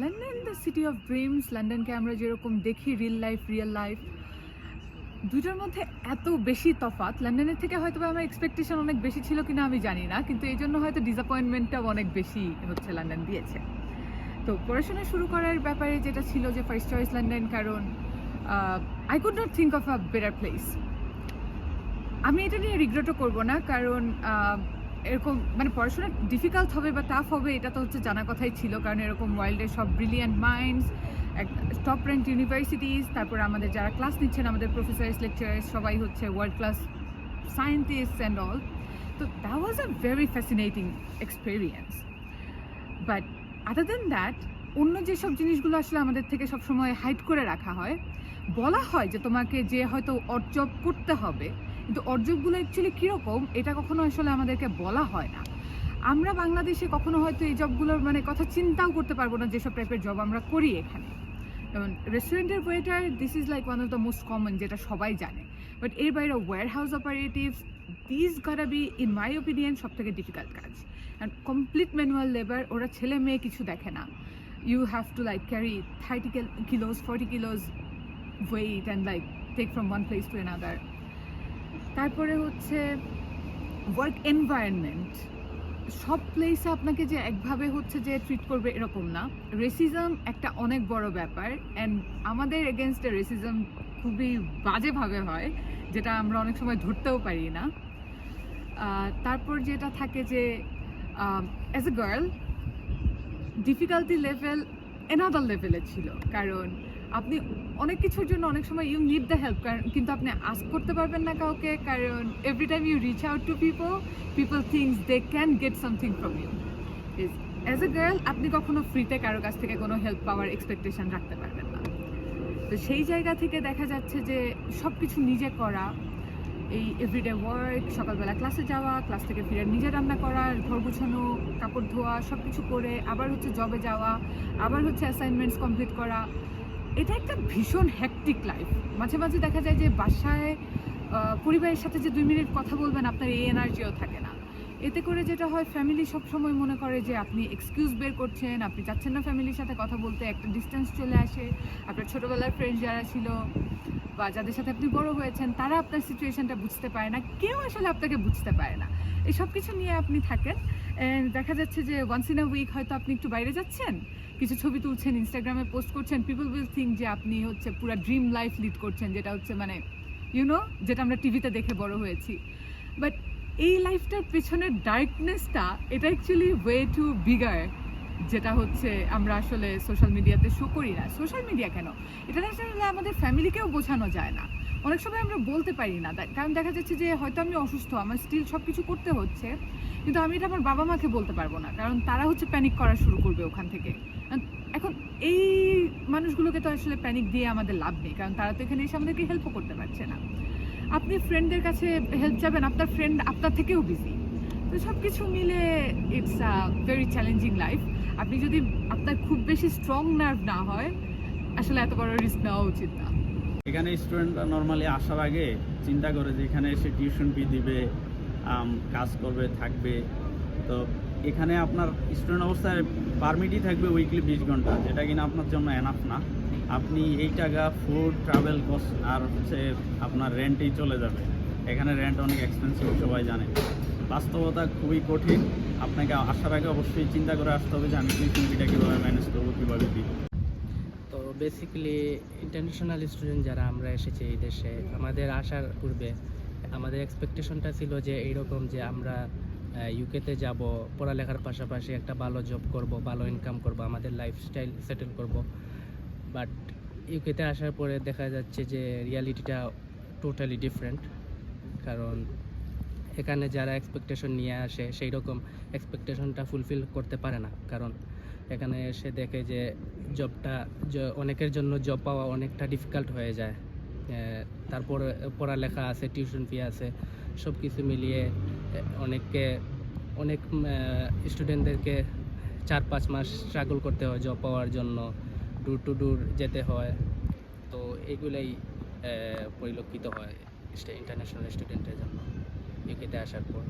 London the city of dreams লন্ডনকে আমরা যেরকম দেখি রিয়েল লাইফ রিয়েল লাইফ দুইটার মধ্যে এত বেশি তফাৎ। লন্ডনের থেকে হয়তো আমার এক্সপেকটেশন অনেক বেশি ছিল কিনা আমি জানি না, কিন্তু এই জন্য হয়তো ডিসঅ্যাপয়েন্টমেন্টটাও অনেক বেশি হচ্ছে লন্ডন দিয়েছে। তো পড়াশোনা শুরু করার ব্যাপারে যেটা ছিল যে ফার্স্ট চয়েস লন্ডন কারণ I could not think of a better place আমি এটা নিয়ে রিগ্রেটও করব না, কারণ এরকম মানে পড়াশোনা ডিফিকাল্ট হবে বা টাফ হবে, এটা তো হচ্ছে জানা কথাই ছিল। কারণ এরকম ওয়ার্ল্ডের সব ব্রিলিয়ান্ট মাইন্ডস এক টপ র্যাঙ্ক ইউনিভার্সিটিস তারপর আমাদের যারা ক্লাস নিচ্ছেন, আমাদের প্রফেসর্স লেকচারার্স সবাই হচ্ছে world class scientist and all তো that was a very fascinating experience but other than that অন্য যেসব জিনিসগুলো আসলে আমাদের থেকে সবসময় হাইড করে রাখা হয়, বলা হয় যে তোমাকে যে হয়তো অর্জব করতে হবে কিন্তু অর্জবগুলো অ্যাকচুয়ালি কীরকম, এটা কখনো আসলে আমাদেরকে বলা হয় না। আমরা বাংলাদেশে কখনো হয়তো এই জবগুলোর মানে কথা চিন্তাও করতে পারব না যেসব টাইপের জব আমরা করি এখানে। যেমন রেস্টুরেন্টের waiter this is like one of the most common যেটা সবাই জানে। বাট এর বাইরে warehouse operatives this gotta be in my opinion সব থেকে ডিফিকাল্ট কাজ। অ্যান্ড কমপ্লিট ম্যানুয়াল লেবার ওরা ছেলে মেয়ে কিছু দেখে না। You have to like carry thirty kilos forty kilos weight and like take from one place to another তারপরে হচ্ছে ওয়ার্ক এনভায়রনমেন্ট সব প্লেসে আপনাকে যে একভাবে হচ্ছে যে ট্রিট করবে এরকম না। রেসিজম একটা অনেক বড় ব্যাপার অ্যান্ড আমাদের এগেনস্টে রেসিজম খুবই বাজেভাবে হয়, যেটা আমরা অনেক সময় ধরতেও পারি না। তারপর যেটা থাকে যে as a girl difficulty level another লেভেলে ছিল। কারণ আপনি অনেক কিছুর জন্য অনেক সময় ইউ নিড দ্য হেল্প কারণ কিন্তু আপনি আস্ক করতে পারবেন না কাউকে, কারণ every time you reach out to people people thinks they can get something from you as a girl আপনি কখনো ফ্রিতে কারও কাছ থেকে কোনো হেল্প পাওয়ার এক্সপেকটেশন রাখতে পারবেন না। তো সেই জায়গা থেকে দেখা যাচ্ছে যে সব কিছু নিজে করা, এই এভরিডে ওয়ার্ক সকালবেলা ক্লাসে যাওয়া ক্লাস থেকে ফিরে নিজে রান্না করা, ঘর গুছানো, কাপড় ধোয়া সব কিছু করে, আবার হচ্ছে জবে যাওয়া, আবার হচ্ছে অ্যাসাইনমেন্টস কমপ্লিট করা এটা একটা ভীষণ হ্যাকটিক লাইফ মাঝে মাঝে দেখা যায় যে বাসায় পরিবারের সাথে যে দুই মিনিট কথা বলবেন, আপনার এই এনার্জিও থাকে না। এতে করে যেটা হয় ফ্যামিলি সবসময় মনে করে যে আপনি এক্সকিউজ বের করছেন, আপনি চাচ্ছেন না ফ্যামিলির সাথে কথা বলতে, একটা ডিস্টেন্স চলে আসে। আপনার ছোটোবেলার ফ্রেন্ড যারা ছিল বা যাদের সাথে আপনি বড় হয়েছেন, তারা আপনার সিচুয়েশনটা বুঝতে পারে না। কেউ আসলে আপনাকে বুঝতে পারে না। এই সব কিছু নিয়ে আপনি থাকেন দেখা যাচ্ছে যে ওয়ান্স ইন আ উইক হয়তো আপনি একটু বাইরে যাচ্ছেন কিছু ছবি তুলছেন ইনস্টাগ্রামে পোস্ট করছেন পিপল উইল থিঙ্ক যে আপনি হচ্ছে পুরো ড্রিম লাইফ লিড করছেন, যেটা হচ্ছে মানে ইউনো যেটা আমরা টিভিতে দেখে বড় হয়েছি। বাট এই লাইফটার পেছনের ডার্কনেসটা এটা অ্যাকচুয়ালি ওয়ে টু বিগার যেটা হচ্ছে আমরা আসলে সোশ্যাল মিডিয়াতে শো করি না। সোশ্যাল মিডিয়া কেন? এটা আসলে আমাদের ফ্যামিলিকেও বোঝানো যায় না। অনেক সময় আমরা বলতে পারি না। কারণ দেখা যাচ্ছে যে হয়তো আমি অসুস্থ, আমার স্টিল সব কিছু করতে হচ্ছে, কিন্তু আমি এটা আমার বাবা মাকে বলতে পারব না, কারণ তারা হচ্ছে প্যানিক করা শুরু করবে ওখান থেকে। এখন এই মানুষগুলোকে তো আসলে প্যানিক দিয়ে আমাদের লাভ নেই, কারণ তারা তো এখানে এসে আমাদেরকে হেল্পও করতে পারছে না। আপনি ফ্রেন্ডদের কাছে হেল্প যাবেন, আপনার ফ্রেন্ড আপনার থেকেও বিজি তো সব কিছু মিলে it's a very challenging life আপনি যদি আপনার খুব বেশি স্ট্রং নার্ভ না হয়, আসলে এত বড় রিস্ক নেওয়া উচিত না। এখানে স্টুডেন্টরা নর্মালি আসার আগে চিন্তা করে যে এখানে এসে টিউশন ফি দিবে কাজ করবে, থাকবে। তো এখানে আপনার স্টুডেন্ট অবস্থায় পারমিটই থাকবে উইকলি বিশ ঘণ্টা, যেটা কিনা আপনার জন্য এনাফ না। আপনি এই টাকা ফুড ট্রাভেল কস্ট আর হচ্ছে আপনার রেন্টেই চলে যাবে। এখানে রেন্ট অনেক এক্সপেন্সিভ সবাই জানে। বাস্তবতা খুবই কঠিন। আপনাকে আসার আগে অবশ্যই চিন্তা করে আসতে হবে যে আমি টিউশন ফিটা কীভাবে ম্যানেজ করব, কীভাবে তো বেসিক্যালি ইন্টারন্যাশনাল স্টুডেন্ট যারা আমরা এসেছি এই দেশে, আমাদের আসার পূর্বে আমাদের এক্সপেকটেশনটা ছিল যে এইরকম যে আমরা ইউকেতে যাব, পড়ালেখার পাশাপাশি একটা ভালো জব করব, ভালো ইনকাম করব, আমাদের লাইফস্টাইল সেটেল করব। বাট ইউকেতে আসার পরে দেখা যাচ্ছে যে রিয়ালিটিটা টোটালি ডিফারেন্ট কারণ এখানে যারা এক্সপেকটেশন নিয়ে আসে সেই রকম এক্সপেকটেশনটা ফুলফিল করতে পারে না। কারণ এখানে এসে দেখে যে জবটা অনেকের জন্য জব পাওয়া অনেকটা ডিফিকাল্ট হয়ে যায়। তারপর পড়ালেখা আছে টিউশন ফি আছে সব কিছু মিলিয়ে অনেককে, অনেক স্টুডেন্টদেরকে চার পাঁচ মাস স্ট্রাগল করতে হয় জব পাওয়ার জন্য, দূর টু দূর যেতে হয়। তো এগুলাই পরিলক্ষিত হয়, ইন্টারন্যাশনাল স্টুডেন্টের জন্য ইউকেতে আসার পর।